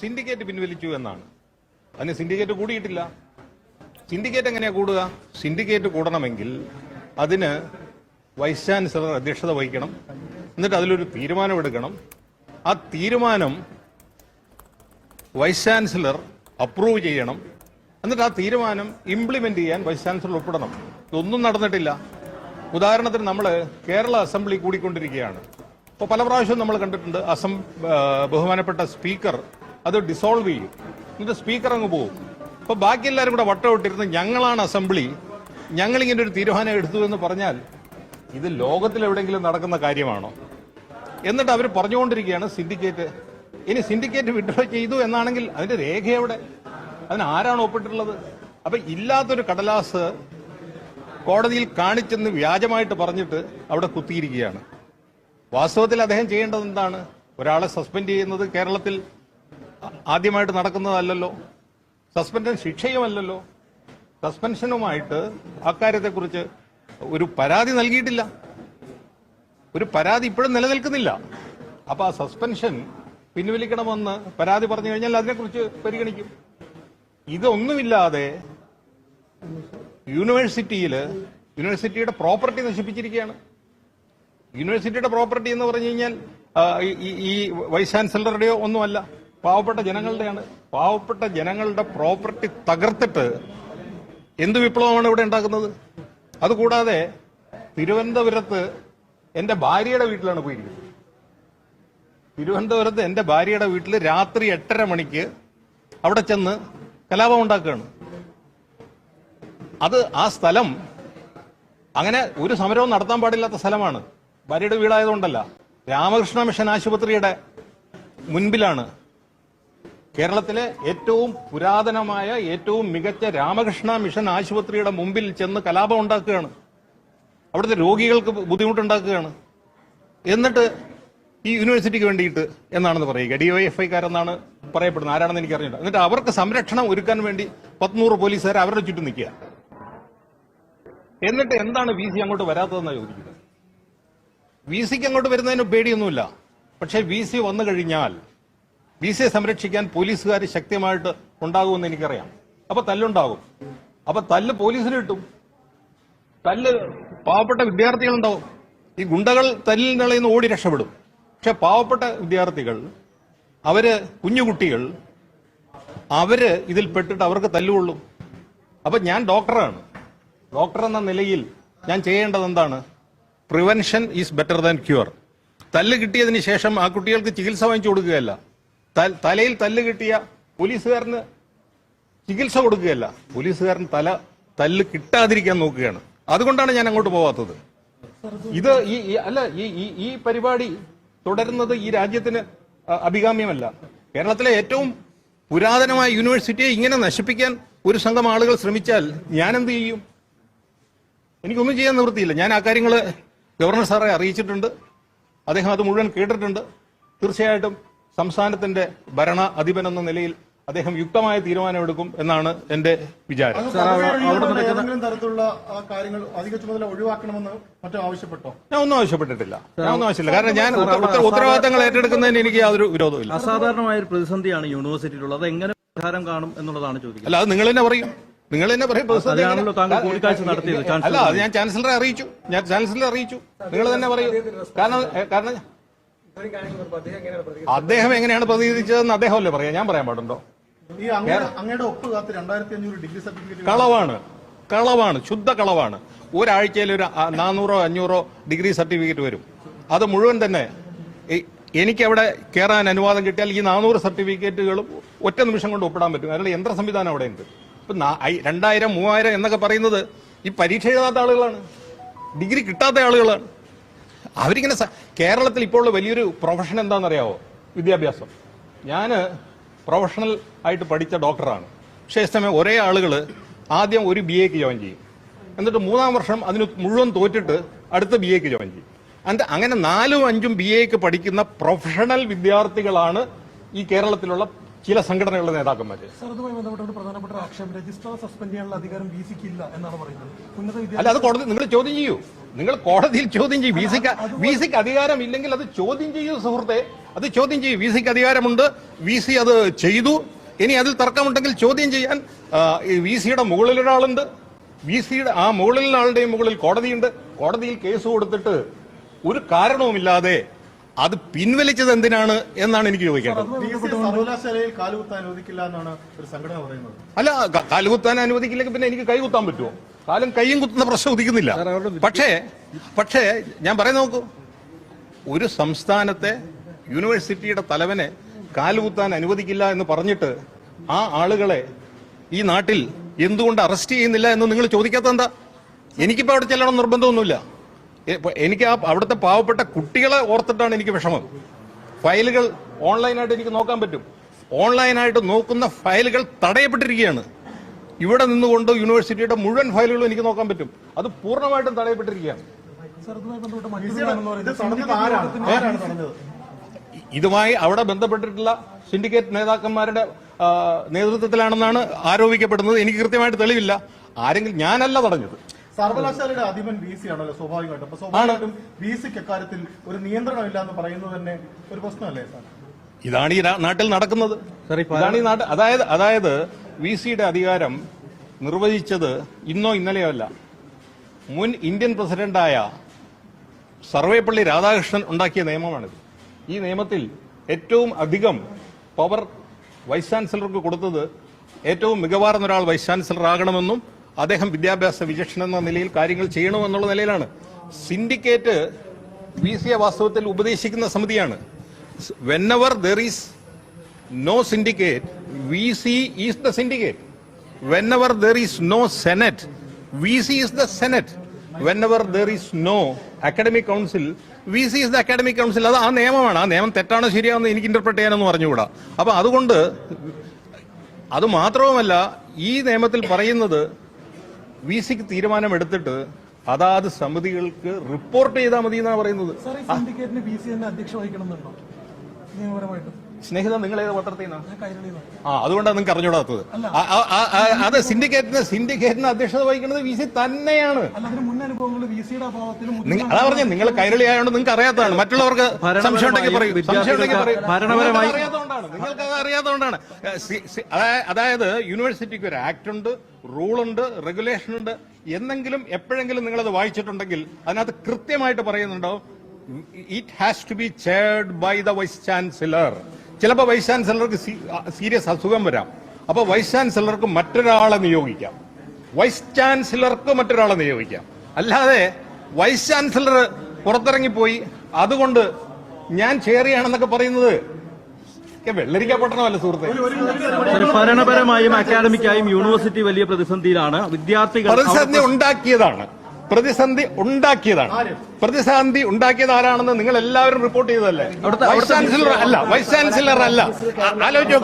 Syndicate പിൻവലിച്ചു എന്നാണ്. അതിന് സിൻഡിക്കേറ്റ് കൂടിയിട്ടില്ല. സിൻഡിക്കേറ്റ് എങ്ങനെയാ കൂടുക? സിൻഡിക്കേറ്റ് കൂടണമെങ്കിൽ അതിന് വൈസ് ചാൻസലർ അധ്യക്ഷത വഹിക്കണം. എന്നിട്ട് അതിലൊരു തീരുമാനം എടുക്കണം. ആ തീരുമാനം വൈസ് ചാൻസലർ അപ്രൂവ് ചെയ്യണം. എന്നിട്ട് ആ തീരുമാനം ഇംപ്ലിമെന്റ് ചെയ്യാൻ വൈസ് ചാൻസലർ ഒപ്പിടണം ഇതൊന്നും നടന്നിട്ടില്ല. ഉദാഹരണത്തിന് നമ്മൾ കേരള അസംബ്ലി കൂടിക്കൊണ്ടിരിക്കുകയാണ്. ഇപ്പോൾ പല പ്രാവശ്യവും നമ്മൾ കണ്ടിട്ടുണ്ട് അസം ബഹുമാനപ്പെട്ട സ്പീക്കർ അത് ഡിസോൾവ് ചെയ്യും. എന്നിട്ട് സ്പീക്കർ അങ്ങ് പോകും അപ്പൊ ബാക്കി എല്ലാവരും കൂടെ വട്ടമിട്ടിരുന്ന് ഞങ്ങളാണ് അസംബ്ലി ഞങ്ങൾ ഇങ്ങനെ ഒരു തീരുമാനം എടുത്തു എന്ന് പറഞ്ഞാൽ ഇത് ലോകത്തിൽ എവിടെയെങ്കിലും നടക്കുന്ന കാര്യമാണോ? എന്നിട്ട് അവർ പറഞ്ഞുകൊണ്ടിരിക്കുകയാണ് സിൻഡിക്കേറ്റ് ഇനി സിൻഡിക്കേറ്റ് വിഡ്രോ ചെയ്തു എന്നാണെങ്കിൽ അതിന്റെ രേഖ എവിടെ? അതിന് ആരാണ് ഒപ്പിട്ടിട്ടുള്ളത്? അപ്പൊ ഇല്ലാത്തൊരു കടലാസ് കോടതിയിൽ കാണിച്ചെന്ന് വ്യാജമായിട്ട് പറഞ്ഞിട്ട് അവിടെ കുത്തിയിരിക്കുകയാണ്. വാസ്തവത്തിൽ അദ്ദേഹം ചെയ്യേണ്ടത് എന്താണ്? ഒരാളെ സസ്പെൻഡ് ചെയ്യുന്നത് കേരളത്തിൽ ആദ്യമായിട്ട് നടക്കുന്നതല്ലല്ലോ. സസ്പെൻഷൻ ശിക്ഷയുമല്ലല്ലോ. സസ്പെൻഷനുമായിട്ട് അക്കാര്യത്തെക്കുറിച്ച് ഒരു പരാതി നൽകിയിട്ടില്ല. ഒരു പരാതി ഇപ്പോഴും നിലനിൽക്കുന്നില്ല. അപ്പൊ ആ സസ്പെൻഷൻ പിൻവലിക്കണമെന്ന് പരാതി പറഞ്ഞു കഴിഞ്ഞാൽ അതിനെക്കുറിച്ച് പരിഗണിക്കും. ഇതൊന്നുമില്ലാതെ യൂണിവേഴ്സിറ്റിയിൽ യൂണിവേഴ്സിറ്റിയുടെ പ്രോപ്പർട്ടി നശിപ്പിച്ചിരിക്കുകയാണ്. യൂണിവേഴ്സിറ്റിയുടെ പ്രോപ്പർട്ടി എന്ന് പറഞ്ഞു കഴിഞ്ഞാൽ ഈ വൈസ് ചാൻസലറുടെയോ ഒന്നുമല്ല. പാവപ്പെട്ട ജനങ്ങളുടെയാണ്. പാവപ്പെട്ട ജനങ്ങളുടെ പ്രോപ്പർട്ടി തകർത്തിട്ട് എന്ത് വിപ്ലവമാണ് ഇവിടെ ഉണ്ടാക്കുന്നത്? അതുകൂടാതെ തിരുവനന്തപുരത്ത് എന്റെ ഭാര്യയുടെ വീട്ടിലാണ് പോയിരിക്കുന്നത്. തിരുവനന്തപുരത്ത് എന്റെ ഭാര്യയുടെ വീട്ടിൽ രാത്രി എട്ടര മണിക്ക് അവിടെ ചെന്ന് കലാപം ഉണ്ടാക്കുകയാണ്. അത് ആ സ്ഥലം അങ്ങനെ ഒരു സമരവും നടത്താൻ പാടില്ലാത്ത സ്ഥലമാണ്. ഭാര്യയുടെ വീടായതുകൊണ്ടല്ല. രാമകൃഷ്ണ മിഷൻ ആശുപത്രിയുടെ മുൻപിലാണ് കേരളത്തിലെ ഏറ്റവും പുരാതനമായ ഏറ്റവും മികച്ച രാമകൃഷ്ണ മിഷൻ ആശുപത്രിയുടെ മുമ്പിൽ ചെന്ന് കലാപം ഉണ്ടാക്കുകയാണ്. അവിടുത്തെ രോഗികൾക്ക് ബുദ്ധിമുട്ടുണ്ടാക്കുകയാണ്. എന്നിട്ട് ഈ യൂണിവേഴ്സിറ്റിക്ക് വേണ്ടിയിട്ട് എന്നാണെന്ന് പറയുക. ഡി വൈ എഫ് ഐക്കാരെന്നാണ് പറയപ്പെടുന്നത്. ആരാണെന്ന് എനിക്ക് അറിഞ്ഞില്ല എന്നിട്ട് അവർക്ക് സംരക്ഷണം ഒരുക്കാൻ വേണ്ടി പത്തുനൂറ് പോലീസുകാർ അവരുടെ ചുറ്റും നിൽക്കുക. എന്നിട്ട് എന്താണ് വി സി അങ്ങോട്ട് വരാത്തതെന്നാണ് ചോദിക്കുന്നത്? വി സിക്ക് അങ്ങോട്ട് വരുന്നതിന് പേടിയൊന്നുമില്ല. പക്ഷേ വി സി വന്നു കഴിഞ്ഞാൽ വി സിയെ സംരക്ഷിക്കാൻ പോലീസുകാർ ശക്തമായിട്ട് ഉണ്ടാകുമെന്ന് എനിക്കറിയാം. അപ്പൊ തല്ലുണ്ടാകും. അപ്പൊ തല്ല് പോലീസിന് കിട്ടും. തല്ല് പാവപ്പെട്ട വിദ്യാർത്ഥികളുണ്ടാവും. ഈ ഗുണ്ടകൾ തല്ലിൽ നിന്ന് ഓടി രക്ഷപ്പെടും. പക്ഷെ പാവപ്പെട്ട വിദ്യാർത്ഥികൾ അവർ കുഞ്ഞുകുട്ടികൾ അവർ ഇതിൽ പെട്ടിട്ട് അവർക്ക് തല്ലുകൊള്ളും. അപ്പൊ ഞാൻ ഡോക്ടറാണ്. ഡോക്ടർ എന്ന നിലയിൽ ഞാൻ ചെയ്യേണ്ടത് എന്താണ്? Prevention is better than cure. തല്ല് കിട്ടിയതിന് ശേഷം ആ കുട്ടികൾക്ക് ചികിത്സ വാങ്ങിച്ചു കൊടുക്കുകയല്ല. തലയിൽ തല്ല് കിട്ടിയ പോലീസുകാരന് ചികിത്സ കൊടുക്കുകയല്ല. പോലീസുകാരൻ തല തല്ല് കിട്ടാതിരിക്കാൻ നോക്കുകയാണ്. അതുകൊണ്ടാണ് ഞാൻ അങ്ങോട്ട് പോവാത്തത്. ഇത് ഈ അല്ല ഈ- ഈ പരിപാടി തുടരുന്നത് ഈ രാജ്യത്തിന് അഭികാമ്യമല്ല. കേരളത്തിലെ ഏറ്റവും പുരാതനമായ യൂണിവേഴ്സിറ്റിയെ ഇങ്ങനെ നശിപ്പിക്കാൻ ഒരു സംഘം ആളുകൾ ശ്രമിച്ചാൽ ഞാൻ എന്ത് ചെയ്യും? എനിക്കൊന്നും ചെയ്യാൻ നിവൃത്തിയില്ല. ഞാൻ ആ കാര്യങ്ങൾ ഗവർണർ സാറെ അറിയിച്ചിട്ടുണ്ട്. അദ്ദേഹം അത് മുഴുവൻ കേട്ടിട്ടുണ്ട്. തീർച്ചയായിട്ടും സംസ്ഥാനത്തിന്റെ ഭരണ അധിപൻ എന്ന നിലയിൽ അദ്ദേഹം യുക്തമായ തീരുമാനമെടുക്കും എന്നാണ് എന്റെ വിചാരം. അങ്ങ് പദവികളിലൂടെ തരത്തിലുള്ള ആ കാര്യങ്ങൾ അധിക ചുമതല ഒഴിവാക്കണമെന്ന് മറ്റോ ആവശ്യപ്പെട്ടോ? ഞാൻ ഒന്നും ആവശ്യപ്പെട്ടിട്ടില്ല. ഞാൻ ഒന്നും ആവശ്യമില്ല. കാരണം ഞാൻ ഉത്ത- ഉത്ത- ഉത്തരവാദിത്തങ്ങൾ ഏറ്റെടുക്കുന്നതിന് എനിക്ക് യാതൊരു വിരോധമില്ല അസാധാരണമായ ഒരു പ്രതിസന്ധിയാണ് യൂണിവേഴ്സിറ്റിയിലുള്ളത്. അത് എങ്ങനെ പരിഹാരം കാണും എന്നുള്ളതാണ് ചോദിക്കുന്നത്. അല്ല അത് നിങ്ങൾ തന്നെ പറയും. നിങ്ങൾ തന്നെ പറയും താങ്കൾ കൂടിക്കാഴ്ച നടത്തിയത്, അല്ല അത് ഞാൻ ചാൻസലറെ അറിയിച്ചു. ഞാൻ ചാൻസലറെ അറിയിച്ചു. നിങ്ങൾ തന്നെ പറയൂ. കാരണം കാരണം അദ്ദേഹം എങ്ങനെയാണ് പ്രതികരിച്ചതെന്ന് അദ്ദേഹമല്ലേ പറയാം? ഞാൻ പറയാൻ പാടുണ്ടോ? ഈ അങ്ങയുടെ അങ്ങയുടെ ഒപ്പ് കാത്ത് രണ്ടായിരത്തി ഡിഗ്രി സർട്ടിഫിക്കറ്റ് കളവാണ്. കളവാണ്. ശുദ്ധ കളവാണ്. ഒരാഴ്ചയിൽ ഒരു നാനൂറോ അഞ്ഞൂറോ ഡിഗ്രി സർട്ടിഫിക്കറ്റ് വരും. അത് മുഴുവൻ തന്നെ എനിക്കവിടെ എനിക്ക് അവിടെ കയറാൻ അനുവാദം കിട്ടിയാൽ ഈ നാനൂറ് സർട്ടിഫിക്കറ്റുകളും ഒറ്റ നിമിഷം കൊണ്ട് ഒപ്പിടാൻ പറ്റും. അതിനുള്ള യന്ത്ര സംവിധാനം അവിടെ ഉണ്ട് ഇപ്പൊ രണ്ടായിരം മൂവായിരം എന്നൊക്കെ പറയുന്നത് ഈ പരീക്ഷ എഴുതാത്ത ആളുകളാണ്. ഡിഗ്രി കിട്ടാത്ത ആളുകളാണ്. അവരിങ്ങനെ കേരളത്തിൽ ഇപ്പോൾ ഉള്ള വലിയൊരു പ്രൊഫഷൻ എന്താണെന്നറിയാവോ? വിദ്യാഭ്യാസം. ഞാൻ പ്രൊഫഷണൽ ആയിട്ട് പഠിച്ച ഡോക്ടറാണ് പക്ഷേ സമയം ഒരേ ആളുകൾ ആദ്യം ഒരു ബി എക്ക് ജോയിൻ ചെയ്യും. എന്നിട്ട് മൂന്നാം വർഷം അതിന് മുഴുവൻ തോറ്റിട്ട് അടുത്ത ബി എക്ക് ജോയിൻ ചെയ്യും. എന്നിട്ട് അങ്ങനെ നാലും അഞ്ചും ബി എക്ക് പഠിക്കുന്ന പ്രൊഫഷണൽ വിദ്യാർത്ഥികളാണ് ഈ കേരളത്തിലുള്ള ചില സംഘടനകളുടെ നേതാക്കന്മാർ അതുമായി ബന്ധപ്പെട്ട ഒരു പ്രധാനപ്പെട്ട ആക്ഷേപം രജിസ്ട്രാർ സസ്പെൻഡ് ചെയ്യാനുള്ള അധികാരം വി സിക്ക് ഇല്ല എന്നാണ് പറയുന്നത്. അല്ല അത് കോടതി നിങ്ങൾ ചോദ്യം ചെയ്യൂ. നിങ്ങൾ കോടതിയിൽ ചോദ്യം ചെയ്യും. വി സിക്ക് വി സിക്ക് അധികാരം ഇല്ലെങ്കിൽ അത് ചോദ്യം ചെയ്യൂ സുഹൃത്തെ. അത് ചോദ്യം ചെയ്യും. വി സിക്ക് അധികാരമുണ്ട്. വി സി അത് ചെയ്തു. ഇനി അതിൽ തർക്കമുണ്ടെങ്കിൽ ചോദ്യം ചെയ്യാൻ വി സിയുടെ മുകളിൽ ഒരാളുണ്ട്. വി സിയുടെ ആ മുകളിലുള്ള ആളുടെയും മുകളിൽ കോടതിയുണ്ട്. കോടതിയിൽ കേസ് കൊടുത്തിട്ട് ഒരു കാരണവുമില്ലാതെ അത് പിൻവലിച്ചത് എന്തിനാണ് എന്നാണ് എനിക്ക് ചോദിക്കേണ്ടത്. അല്ല കാലുകുത്താൻ അനുവദിക്കില്ല എന്നാണ് ഒരു സംഘടന പറയുന്നത്. അല്ല ക- കുത്താൻ അനുവദിക്കില്ലെങ്കിൽ പിന്നെ എനിക്ക് കൈ കുത്താൻ പറ്റുമോ? കാലും കൈയും കുത്തുന്ന പ്രശ്നം ഉദിക്കുന്നില്ല. പക്ഷേ പക്ഷേ ഞാൻ പറയാൻ നോക്കൂ. ഒരു സംസ്ഥാനത്തെ യൂണിവേഴ്സിറ്റിയുടെ തലവനെ കാലുകുത്താൻ അനുവദിക്കില്ല എന്ന് പറഞ്ഞിട്ട് ആ ആളുകളെ ഈ നാട്ടിൽ എന്തുകൊണ്ട് അറസ്റ്റ് ചെയ്യുന്നില്ല എന്ന് നിങ്ങൾ ചോദിക്കാത്ത എന്താ എനിക്കിപ്പോ അവിടെ ചെല്ലണം നിർബന്ധമൊന്നുമില്ല. എനിക്ക് ആ അവിടുത്തെ പാവപ്പെട്ട കുട്ടികളെ ഓർത്തിട്ടാണ് എനിക്ക് വിഷമം. ഫയലുകൾ ഓൺലൈനായിട്ട് എനിക്ക് നോക്കാൻ പറ്റും. ഓൺലൈനായിട്ട് നോക്കുന്ന ഫയലുകൾ തടയപ്പെട്ടിരിക്കുകയാണ്. ഇവിടെ നിന്നുകൊണ്ട് യൂണിവേഴ്സിറ്റിയുടെ മുഴുവൻ ഫയലുകളും എനിക്ക് നോക്കാൻ പറ്റും. അത് പൂർണമായിട്ടും തടയപ്പെട്ടിരിക്കുകയാണ്. ഇതുമായി അവിടെ ബന്ധപ്പെട്ടിട്ടുള്ള സിൻഡിക്കേറ്റ് നേതാക്കന്മാരുടെ നേതൃത്വത്തിലാണെന്നാണ് ആരോപിക്കപ്പെടുന്നത്. എനിക്ക് കൃത്യമായിട്ട് തെളിവില്ല. ആരെങ്കിലും ഞാനല്ല തടഞ്ഞത്. സർവകലാശാലയുടെ അധിപൻ വി സി ആണല്ലോ സ്വാഭാവികമായിട്ടും. അപ്പൊ സ്വാഭാവികമായിട്ടും വി സിക്ക് അക്കാര്യത്തിൽ ഒരു നിയന്ത്രണമില്ല എന്ന് പറയുന്നത് തന്നെ ഒരു പ്രശ്നമല്ലേ സാർ? ഇതാണ് ഈ നാട്ടിൽ നടക്കുന്നത്. ഇതാണ് ഈ നാട്ടിൽ അതായത് അതായത് വി സിയുടെ അധികാരം നിർവചിച്ചത് ഇന്നോ ഇന്നലെയോ അല്ല. മുൻ ഇന്ത്യൻ പ്രസിഡന്റായ സർവേപ്പള്ളി രാധാകൃഷ്ണൻ ഉണ്ടാക്കിയ നിയമമാണിത്. ഈ നിയമത്തിൽ ഏറ്റവും അധികം പവർ വൈസ് ചാൻസലർക്ക് കൊടുത്തത് ഏറ്റവും മികവാർന്ന ഒരാൾ വൈസ് ചാൻസലർ ആകണമെന്നും അദ്ദേഹം വിദ്യാഭ്യാസ വിചക്ഷണൻ എന്ന നിലയിൽ കാര്യങ്ങൾ ചെയ്യണമെന്നുള്ള നിലയിലാണ്. സിൻഡിക്കേറ്റ് വി എ വാസ്തവത്തിൽ ഉപദേശിക്കുന്ന സമിതിയാണ്. Whenever there is no syndicate V C is the syndicate whenever there is no senate V C is the senate whenever there is no academic council V C is the academic council അത് ആ നിയമമാണ്. ആ നിയമം തെറ്റാണോ ശരിയാണെന്ന് എനിക്ക് interpret ചെയ്യാനൊന്നും പറഞ്ഞുകൂടാ അപ്പൊ അതുകൊണ്ട് അത് മാത്രവുമല്ല ഈ നിയമത്തിൽ പറയുന്നത് വി സിക്ക് തീരുമാനമെടുത്തിട്ട് അതാത് സമിതികൾക്ക് റിപ്പോർട്ട് ചെയ്താൽ മതി എന്നാണ് പറയുന്നത്. സാർ ഈ സിൻഡിക്കേറ്റിന് ബി തന്നെ അധ്യക്ഷ വഹിക്കണമെന്നുണ്ടോ? നിയമപരമായിട്ട്. സ്നേഹിത നിങ്ങൾ ഏത് പത്രത്തിൽ ആ അതുകൊണ്ടാണ് നിങ്ങൾക്ക് അറിഞ്ഞൂടാത്തത് അത് സിൻഡിക്കേറ്റിന് സിൻഡിക്കേറ്റിന് അധ്യക്ഷത വഹിക്കുന്നത് വി സി തന്നെയാണ്. അതാ പറഞ്ഞ നിങ്ങൾ കൈരളി ആയതുകൊണ്ട് നിങ്ങൾക്ക് അറിയാത്തതാണ്. മറ്റുള്ളവർക്ക് സംശയം ഉണ്ടെങ്കിൽ പറയൂ സംശയം ഉണ്ടെങ്കിൽ പറയൂ. ഭരണപരമായി- നിങ്ങൾക്ക് അത് അറിയാത്തതുകൊണ്ടാണ് അതായത് യൂണിവേഴ്സിറ്റിക്ക് ഒരു ആക്ട് ഉണ്ട് റൂൾ ഉണ്ട് റെഗുലേഷൻ ഉണ്ട് എന്നെങ്കിലും എപ്പോഴെങ്കിലും നിങ്ങൾ അത് വായിച്ചിട്ടുണ്ടെങ്കിൽ അതിനകത്ത് കൃത്യമായിട്ട് പറയുന്നുണ്ടോ it has to be chaired by the vice chancellor ചിലപ്പോൾ വൈസ് ചാൻസലർക്ക് സീരിയസ് അസുഖം വരാം. അപ്പോൾ വൈസ് ചാൻസലർക്ക് മറ്റൊരാളെ നിയോഗിക്കാം. വൈസ് ചാൻസലർക്ക് മറ്റൊരാളെ നിയോഗിക്കാം. അല്ലാതെ വൈസ് ചാൻസലർ പുറത്തിറങ്ങിപ്പോയി അതുകൊണ്ട് ഞാൻ ചെയറിയാണെന്നൊക്കെ പറയുന്നത് വെള്ളരിക്ക പൊട്ടണമല്ല സുഹൃത്തെ? സാർ, ഭരണപരമായും അക്കാദമിക്കായും യൂണിവേഴ്സിറ്റി വലിയ പ്രതിസന്ധിയിലാണ് വിദ്യാർത്ഥികൾ പ്രതിസന്ധി ഉണ്ടാക്കിയതാണ്. പ്രതിസന്ധി ഉണ്ടാക്കിയതാണ്. പ്രതിസന്ധി ഉണ്ടാക്കിയത് ആരാണെന്ന് നിങ്ങൾ എല്ലാവരും റിപ്പോർട്ട് ചെയ്തതല്ലേ? വൈസ് ചാൻസലർ അല്ല വൈസ് ചാൻസലർ അല്ല. ആലോചിച്ച്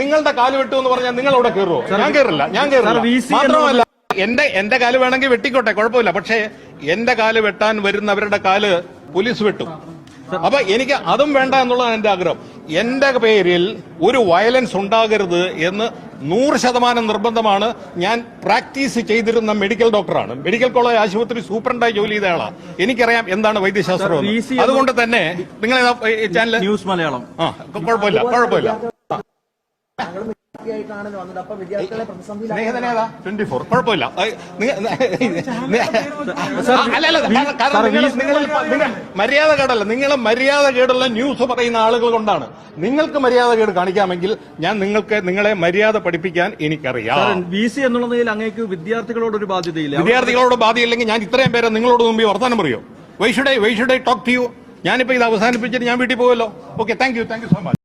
നിങ്ങളുടെ കാൽ വെട്ടു എന്ന് പറഞ്ഞാൽ നിങ്ങൾ അവിടെ കയറുമോ ഞാൻ കയറില്ല ഞാൻ കയറില്ല മാത്രമല്ല എന്റെ എന്റെ കാൽ വേണമെങ്കിൽ വെട്ടിക്കോട്ടെ കുഴപ്പമില്ല. പക്ഷേ എന്റെ കാൽ വെട്ടാൻ വരുന്നവരുടെ കാൽ പോലീസ് വെട്ടും. അപ്പൊ എനിക്ക് അതും വേണ്ട എന്നുള്ളതാണ് എന്റെ ആഗ്രഹം. എന്റെ പേരിൽ ഒരു വയലൻസ് ഉണ്ടാകരുത് എന്ന് നൂറ് ശതമാനം നിർബന്ധമാണ്. ഞാൻ പ്രാക്ടീസ് ചെയ്തിരുന്ന മെഡിക്കൽ ഡോക്ടറാണ്. മെഡിക്കൽ കോളേജ് ആശുപത്രി സൂപ്രണ്ടായി ജോലി ചെയ്ത ആളാണ് എനിക്കറിയാം എന്താണ് വൈദ്യശാസ്ത്രം അതുകൊണ്ട് തന്നെ നിങ്ങൾ ചാനൽ ന്യൂസ് മലയാളം. ആ കുഴപ്പമില്ല കുഴപ്പമില്ല. കുഴപ്പമില്ല. മര്യാദ കേടല്ല നിങ്ങൾ മര്യാദ കേടുള്ള ന്യൂസ് പറയുന്ന ആളുകൾ കൊണ്ടാണ്. നിങ്ങൾക്ക് മര്യാദ കേട് കാണിക്കാമെങ്കിൽ ഞാൻ നിങ്ങൾക്ക് നിങ്ങളെ മര്യാദ പഠിപ്പിക്കാൻ എനിക്കറിയാം. ബി സി എന്നുള്ള നിലയിൽ അങ്ങേക്ക് വിദ്യാർത്ഥികളോട് ഒരു ബാധ്യതയില്ല. വിദ്യാർത്ഥികളോട് ബാധ്യതയില്ലെങ്കിൽ ഞാൻ ഇത്രയും പേരെ നിങ്ങളോട് മുമ്പ് വർത്താനം പറയോ? Why should I why should I talk to you ഞാനിപ്പോ ഇത് അവസാനിപ്പിച്ചിട്ട് ഞാൻ വീട്ടിൽ പോകുമല്ലോ okay thank you thank you so much